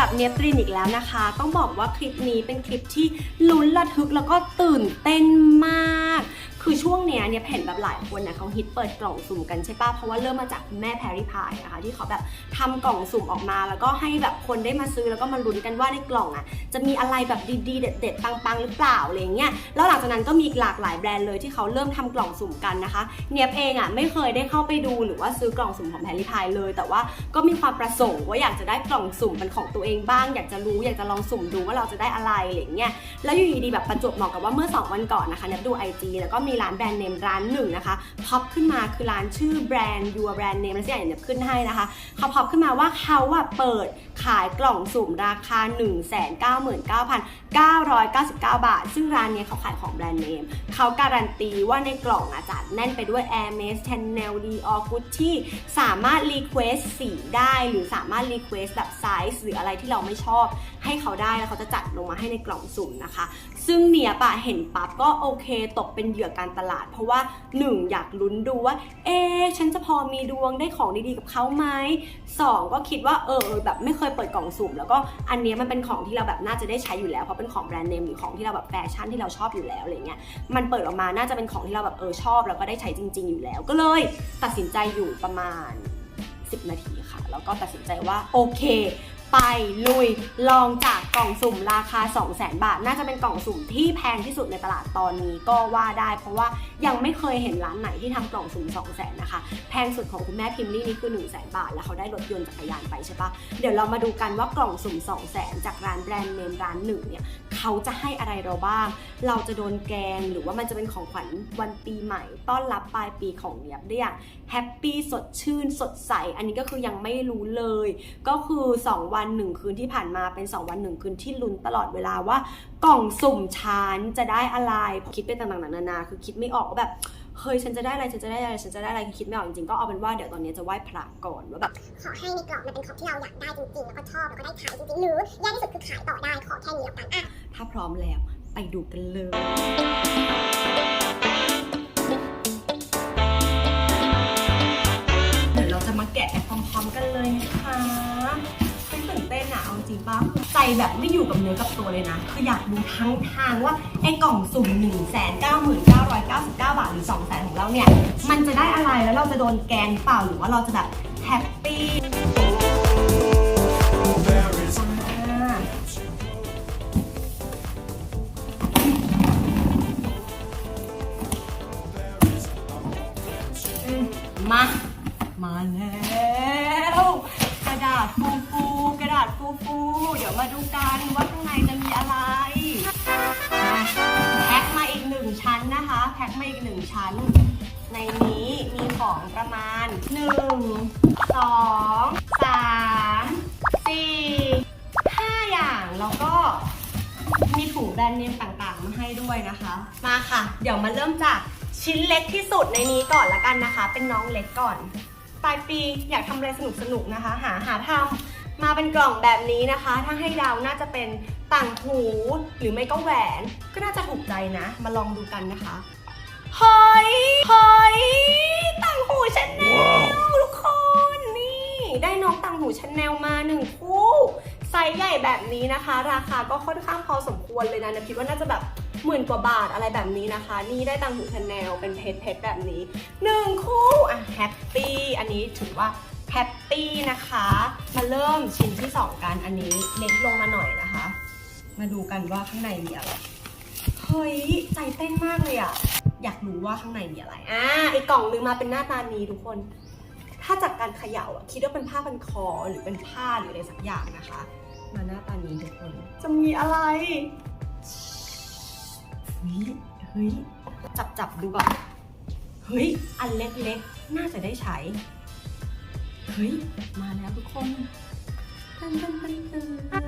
กับเนปรินอีกแล้วนะคะ ต้องบอกว่าคลิปนี้เป็นคลิปที่ลุ้นระทึกแล้วก็ตื่นเต้นมาก คือช่วงเนี้ยเนี่ยเห็นแบบหลายคนเนี่ยเขาฮิตเปิดกล่องสุ่มกันใช่ปะเพราะว่าเริ่มมาจากคุณแม่แพรรี่พายนะคะที่เขาแบบทำกล่องสุ่มออกมา แล้วก็ให้แบบคนได้มาซื้อแล้วก็มาลุ้นกันว่าในกล่องอะจะมีอะไรแบบดีๆ เด็ดๆปังๆหรือเปล่าอะไรเงี้ย แล้วหลังจากนั้นก็มีหลากหลายแบรนด์เลยที่เขาเริ่มทำกล่องสุ่มกันนะคะ เนียบเองอะไม่เคยได้เข้าไปดูหรือว่าซื้อกล่องสุ่มของแพรรี่พายเลย แต่ว่าก็มีความประสงค์ว่าอยากจะได้กล่องสุ่มเป็นของตัวเองบ้าง อยากจะรู้อยากจะลองสุ่มดูว่าเราจะได้อะไรอะไรเงี้ย แล้วอยู่ดีๆแบบประจวบเหมาะกับว่าเมื่อ 2 วันก่อนนะคะเนบดู IG แล้วก็มีมีร้านแบรนด์เนมร้านหนึ่งนะคะพ็อปขึ้นมาคือร้านชื่อแบรนด์ Your Brand Name แล้วสิอย่างเนบขึ้นให้นะคะเขาพ็อปขึ้นมาว่าเขาอะเปิดขายกล่องสุ่มราคา 1 9 9 999 บาท ซึ่งร้านนี้เขาขายของแบรนด์เนมเขาการันตีว่าในกล่องอะจัดแน่นไปด้วย Hermes Chanel Dior Gucci สามารถรีเควสสีได้หรือสามารถรีเควสแบบไซส์หรืออะไรที่เราไม่ชอบ ให้เขาได้แล้วเขาจะจัดลงมาให้ในกล่องสุ่มนะคะ ซึ่งเนี่ยปะเห็นปั๊บก็โอเคตกเป็นเหยื่อการตลาด เพราะว่า 1 อยากลุ้นดูว่า เอ๊ฉันจะพอมีดวงได้ของดีๆกับเขาไหมสองก็คิดว่าเออแบบไม่เคยเปิดกล่องสุ่ม แล้วก็อันนี้มันเป็นของที่เราแบบน่าจะได้ใช้อยู่แล้วเพราะเป็นของแบรนด์เนมหรือของที่เราแบบแฟชั่นที่เราชอบอยู่แล้วอะไรเงี้ยมันเปิดออกมาน่าจะเป็นของที่เราแบบเออชอบ แล้วก็ได้ใช้จริง ๆอยู่แล้ว ก็เลยตัดสินใจอยู่ประมาณ 10 นาทีค่ะ แล้วก็ตัดสินใจว่าโอเค ไปลุยลองจาก กล่องสุ่มราคา 2 0 0 0 0 0 บาท น่าจะเป็นกล่องสุ่มที่แพงที่สุดในตลาดตอนนี้ก็ว่าได้ เพราะว่ายังไม่เคยเห็นร้านไหนที่ทำกล่องสุ่ม 2 0 0 0 0 0 นะคะ แพงสุดของคุณแม่พิมพ์นี่นี่คือ 1 0 0 0 0 0 บาท แล้วเขาได้รถยนต์จักรยานไปใช่ปะเดี๋ยวเรามาดูกันว่ากล่องสุ่ม 2 0 0 0 0 0 จากร้านแบรนด์เนมร้านหนึ่งเนี่ยเขาจะให้อะไรเราบ้าง เราจะโดนแกงหรือว่ามันจะเป็นของขวัญวันปีใหม่ ต้อนรับปลายปีของเนียบได้อย่างแฮปปี้สดชื่นสดใส อันนี้ก็คือยังไม่รู้เลย ก็คือ 2 วัน 1 คืนที่ผ่านมาเป็น 2 วัน1คืนที่ลุ้นตลอดเวลาว่ากล่องสุ่มชานจะได้อะไรคิดไปต่างๆนานาคือคิดไม่ออกว่าแบบเฮ้ยฉันจะได้อะไรฉันจะได้อะไรฉันจะได้อะไรคิดไม่ออกจริงๆก็เอาเป็นว่าเดี๋ยวตอนนี้จะไหว้พระก่อนว่าแบบขอให้ในกล่องมันเป็นของที่เราอยากได้จริงๆแล้วก็ชอบแล้วก็ได้ขายจริงๆหรือแย่ที่สุดคือขายต่อได้ขอแค่นี้แล้วกันอะถ้าพร้อมแล้วไปดูกันเลยเดี๋ยวเราจะมาแกะพร้อมๆกันเลยนะคะ จริงป้าคือใจแบบไม่อยู่กับเนื้อกับตัวเลยนะ คืออยากดูทั้งทางว่าไอ้กล่องสุ่ม 1 9 9 9 9 บาทหรือ 2 0 0 0 0ของเราเนี่ย มันจะได้อะไรแล้วเราจะโดนแกงเปล่าหรือว่าเราจะแบบแฮปปี้ นึ่งชั้นนะคะ แพ็คมาอีกหนึ่งชั้น ในนี้มีของประมาณ 1 2 3 4 5 อย่างแล้วก็มีถุงแบรนด์เนมต่างๆ มาให้ด้วยนะคะ มาค่ะ เดี๋ยวมาเริ่มจากชิ้นเล็กที่สุดในนี้ก่อนละกันนะคะ เป็นน้องเล็กก่อน ปลายปีอยากทำอะไรสนุกๆนะคะ หาหาทำ มาเป็นกล่องแบบนี้นะคะ ถ้าให้เดาน่าจะเป็นต่างหูหรือไม่ก็แหวน ก็น่าจะถูกใจนะ มาลองดูกันนะคะเฮ้ยเฮ้ยต่างหูชาแนลทุกคนนี่ ได้น้องต่างหูชาแนลมาหนึ่งคู่ไซส์ใหญ่แบบนี้นะคะ ราคาก็ค่อนข้างพอสมควรเลยนะนะคิดว่าน่าจะแบบหมื่นกว่าบาทอะไรแบบนี้นะคะ นี่ได้ตังหูชาแนลเป็นเพชรเพชรแบบนี้หนึ่งคู่อะแฮปปี้อันนี้ถือว่า แฮปปี้นะคะ มาเริ่มชิ้นที่ 2 กันอันนี้เล็กลงมาหน่อยนะคะ มาดูกันว่าข้างในมีอะไรเฮ้ยใจเต้นมากเลยอะอยากรู้ว่าข้างในมีอะไรอะอีกกล่องนึงมาเป็นหน้าตานี้ทุกคน ถ้าจากการเขย่าอะคิดว่าเป็นผ้าพันคอหรือเป็นผ้าหรืออะไรสักอย่างนะคะ มาหน้าตานี้ทุกคน จะมีอะไรเฮ้ยเฮ้ยจับจับดูก่อนเฮ้ยอันเล็กๆน่าจะได้ใช้ เฮ้ย มาแล้วทุกคนตันตันตันตัน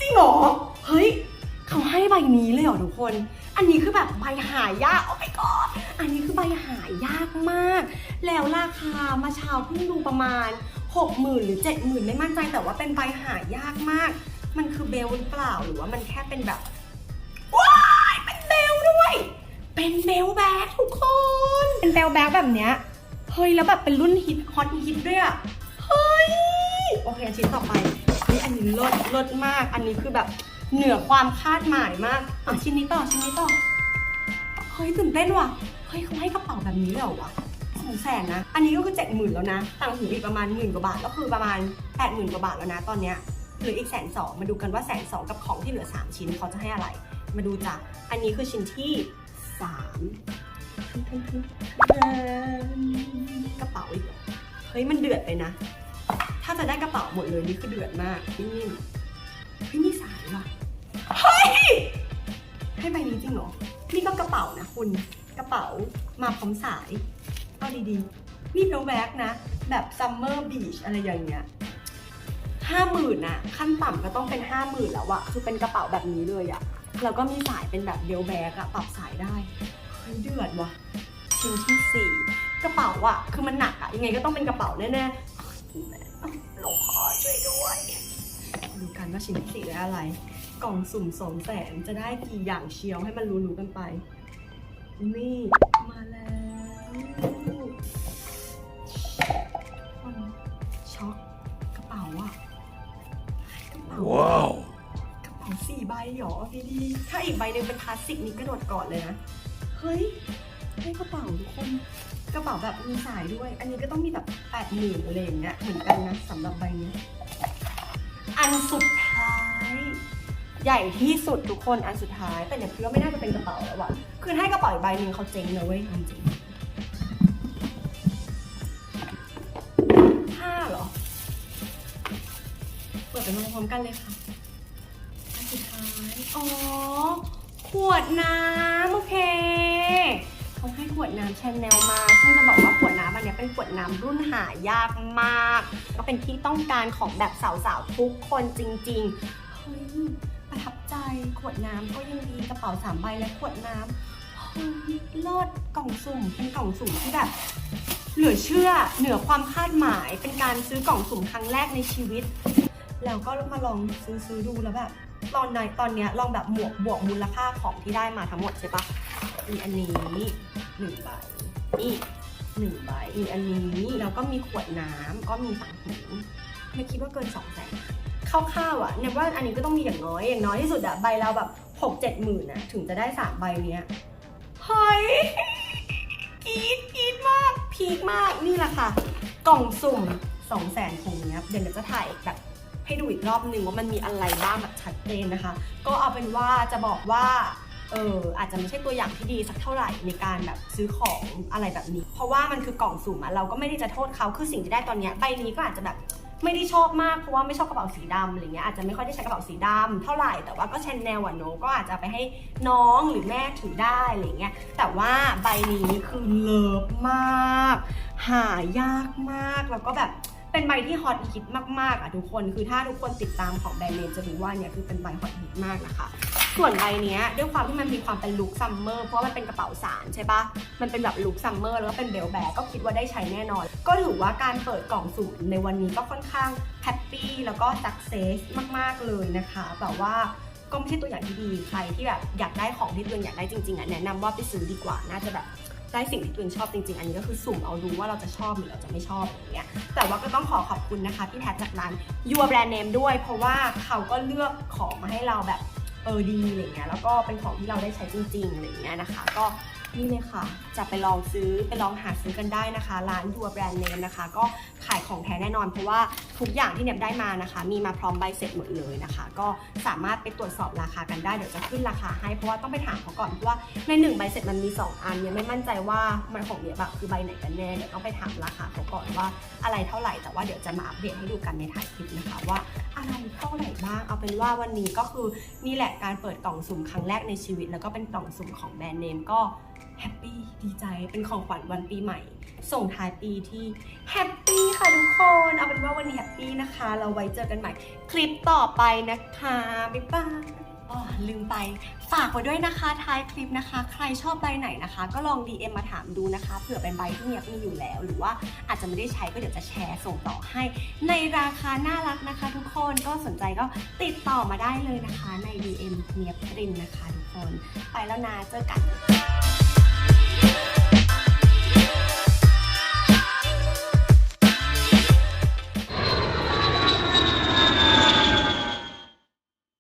จริงเหรอ เฮ้ย เขาให้ใบนี้เลยเหรอทุกคน อันนี้คือแบบใบหายาก โอ้ my god อันนี้คือใบหายากมาก แล้วราคามาเช้าเพิ่งดูประมาณ 60,000 หรือ 70,000 ไม่มั่นใจแต่ว่าเป็นใบหายากมาก มันคือเบลหรือเปล่าหรือว่ามันแค่เป็นแบบว้ายเป็นเบลด้วย เป็นเบลแบ็คทุกคน เป็นเบลแบ็คแบบเนี้ย ฮ้ยแล้วแบบเป็นรุ่นฮิตฮอตฮิตด้วยอะเฮ้ยโอเคชิ้นต่อไปนี่อันนี้ลดลดมาก อันนี้คือแบบเหนือความคาดหมายมากอะชิ้นนี้ต่อชิ้นนี้ต่อเฮ้ยตื่นเต้นว่ะเฮ้ยเขาให้กระเป๋าแบบนี้เหรอวะสองแสนนะ อันนี้ก็คือเจ็ดหมื่นแล้วนะต่างหูอีกประมาณหมื่นกว่าบาทก็คือประมาณแปดหมื่นกว่าบาทแล้วนะตอนเนี้ยหลืออีกแสนสองมาดูกันว่าแสนสองกับของที่เหลือสามชิ้นเขาจะให้อะไร มาดูจ้ะอันนี้คือชิ้นที่สาม กระเป๋าอีกเหรอเฮ้ยมันเดือดไปนะ ถ้าจะได้กระเป๋าหมดเลยนี่คือเดือดมากนี่เฮ้ยมีสายว่ะเฮ้ยให้ใบนี้จริงเหรอนี่ก็กระเป๋านะคุณกระเป๋ามาพร้อมสายเอาดีๆ นี่เป็นแว็กนะ แบบซัมเมอร์บีชอะไรอย่างเงี้ยห้าหมื่นอะขั้นต่ำก็ต้องเป็นห้าหมื่นแล้วอะคือเป็นกระเป๋าแบบนี้เลยอะแล้วก็มีสายเป็นแบบเดลแบกอะปรับสายได้ เฮ้ยเดือดว่ะชิ้นที่สี่กระเป๋าอะคือมันหนักอะยังไงก็ต้องเป็นกระเป๋าแน่ๆหลวงพ่อช่วยด้วยดูกันว่าชิ้นที่สี่ได้อะไร กล่องสุ่มสองแสนจะได้กี่อย่างเชียวให้มันรู้ๆกันไป นี่ มาแล้วคนช็อกกระเป๋าอะกระเป๋า Wow. กระเป๋าสี่ใบเหรอดีๆถ้าอีกใบหนึ่งเป็นคลาสสิกนี่กระโดดก่อนเลยนะ เฮ้ยให้กระเป๋าทุกคน กระเป๋าแบบมีสายด้วย อันนี้ก็ต้องมีแบบแปดหมื่นอะไรอย่างเงี้ยเหมือนกันนะสำหรับใบนี้ อันสุดท้าย ใหญ่ที่สุดทุกคนอันสุดท้าย แต่เนี่ยคิดว่าไม่น่าจะเป็นกระเป๋าแล้วอะคือให้กระเป๋าอีกใบหนึ่งเขาเจ๊งนะเว้ยจริงห้าเหรอ เปิดไปพร้อมๆกันเลยค่ะอันสุดท้าย อ๋อ ขวดน้ำโอเคเขาให้ขวดน้ำชาแนลมา ซึ่งจะบอกว่าขวดน้ำอันนี้เป็นขวดน้ำรุ่นหายากมาก ก็เป็นที่ต้องการของแบบสาวๆทุกคนจริงๆเฮ้ยประทับใจขวดน้ำก็ยังดีกระเป๋าสามใบและขวดน้ำเฮ้ยเลิศกล่องสุ่มเป็นกล่องสุ่มที่แบบเหลือเชื่อเหนือความคาดหมายเป็นการซื้อกล่องสุ่มครั้งแรกในชีวิต แล้วก็มาลองซื้อซื้อดูแล้วแบบ ตอนในตอนเนี้ยลองแบบหมวกบวกมูลค่าของที่ได้มาทั้งหมดใช่ปะมีอันนี้หนึ่งใบนี่หนึ่งใบมีอันนี้แล้วก็มีขวดน้ำก็มีฝังหูไม่คิดว่าเกินสองแสนคร่าวๆอะเนี่ยว่าอันนี้ก็ต้องมีอย่างน้อยอย่างน้อยที่สุดอะใบเราแบบหกเจ็ดหมื่นนะถึงจะได้สามใบเนี้ยเฮ้ยกีดกีดมาก พีคมากนี่แหละค่ะ กล่องสุ่มสองแสนของเนี้ยเดี๋ยวเราจะถ่ายแบบ ให้ดูอีกรอบหนึ่งว่ามันมีอะไรบ้างแบบชัดเจนนะคะ ก็เอาเป็นว่าจะบอกว่าเอออาจจะไม่ใช่ตัวอย่างที่ดีสักเท่าไหร่ในการแบบซื้อของอะไรแบบนี้ เพราะว่ามันคือกล่องสุ่มอะเราก็ไม่ได้จะโทษเขาคือสิ่งที่ได้ตอนเนี้ยใบนี้ก็อาจจะแบบไม่ได้ชอบมากเพราะว่าไม่ชอบกระเป๋าสีดำอะไรเงี้ยอาจจะไม่ค่อยได้ใช้กระเป๋าสีดำเท่าไหร่แต่ว่าก็ชนแนลอะเนก็อาจจะไปให้น้องหรือแม่ถือได้อะไรเงี้ยแต่ว่าใบนี้คือเลิฟมาก หายากมากแล้วก็แบบ เป็นใบที่ฮอตฮิตมากๆอะทุกคน คือถ้าทุกคนติดตามของแบรนด์เนมจะรู้ว่าเนี่ยคือเป็นใบฮอตฮิตมากนะคะ ส่วนใบเนี้ยด้วยความที่มันมีความเป็นลุคซัมเมอร์เพราะมันเป็นกระเป๋าสารใช่ปะมันเป็นแบบลุคซัมเมอร์แล้วก็เป็นเบลแบกก็คิดว่าได้ใช้แน่นอน ก็ถือว่าการเปิดกล่องสุ่มในวันนี้ก็ค่อนข้างแฮปปี้แล้วก็สักเซสมากๆเลยนะคะแบบว่าก็ไม่ใช่ตัวอย่างที่ดีใครที่แบบอยากได้ของที่ตัวเองอยากได้จริงๆอะแนะนำว่าไปซื้อดีกว่าน่าจะแบบ ได้สิ่งที่ตัวเองชอบจริงๆ อันนี้ก็คือสุ่มเอาดูว่าเราจะชอบหรือเราจะไม่ชอบอย่างเงี้ย แต่ว่าก็ต้องขอขอบคุณนะคะพี่แพทจากร้านยัวแบรนด์เนมด้วย เพราะว่าเขาก็เลือกของมาให้เราแบบเออดีอะไรเงี้ย แล้วก็เป็นของที่เราได้ใช้จริงๆอะไรเงี้ยนะคะ ก็ นี่เลยค่ะ จะไปลองซื้อไปลองหาซื้อกันได้นะคะ ร้าน Your Brand Name นะคะ ก็ขายของแท้แน่นอน เพราะว่าทุกอย่างที่เนี่ยได้มานะคะ มีมาพร้อมใบเสร็จหมดเลยนะคะ ก็สามารถไปตรวจสอบราคากันได้ เดี๋ยวจะขึ้นราคาให้ เพราะว่าต้องไปถามเขาก่อน เพราะว่าในหนึ่งใบเสร็จมันมี 2 อันเนี่ยไม่มั่นใจว่ามันของเนี่ยแบบคือใบไหนกันแน่ เดี๋ยวต้องไปถามราคาเขาก่อนว่าอะไรเท่าไหร่ แต่ว่าเดี๋ยวจะมาอัปเดตให้ดูกันในถ่ายคลิปนะคะว่าอะไรเท่าไหร่บ้าง เอาเป็นว่าวันนี้ก็คือนี่แหละการเปิดกล่องสุ่มครั้งแรกในชีวิต แล้วก็เป็นกล่องสุ่มของแบรนด์เนมก็ แฮปปี้ดีใจเป็นของขวัญวันปีใหม่ ส่งท้ายปีที่แฮปปี้ค่ะทุกคน เอาเป็นว่าวันนี้แฮปปี้นะคะ เราไว้เจอกันใหม่คลิปต่อไปนะคะ บ๊ายบายอ๋อลืมไป ฝากไว้ด้วยนะคะท้ายคลิปนะคะ ใครชอบใบไหนนะคะ ก็ลอง DM มาถามดูนะคะเผื่อเป็นใบที่เนียบมีอยู่แล้ว หรือว่าอาจจะไม่ได้ใช้ก็เดี๋ยวจะแชร์ส่งต่อให้ ในราคาน่ารักนะคะ ทุกคนก็สนใจก็ติดต่อมาได้เลยนะคะ ใน DM เนียบรินนะคะ ทุกคน ไปแล้วนะเจอกัน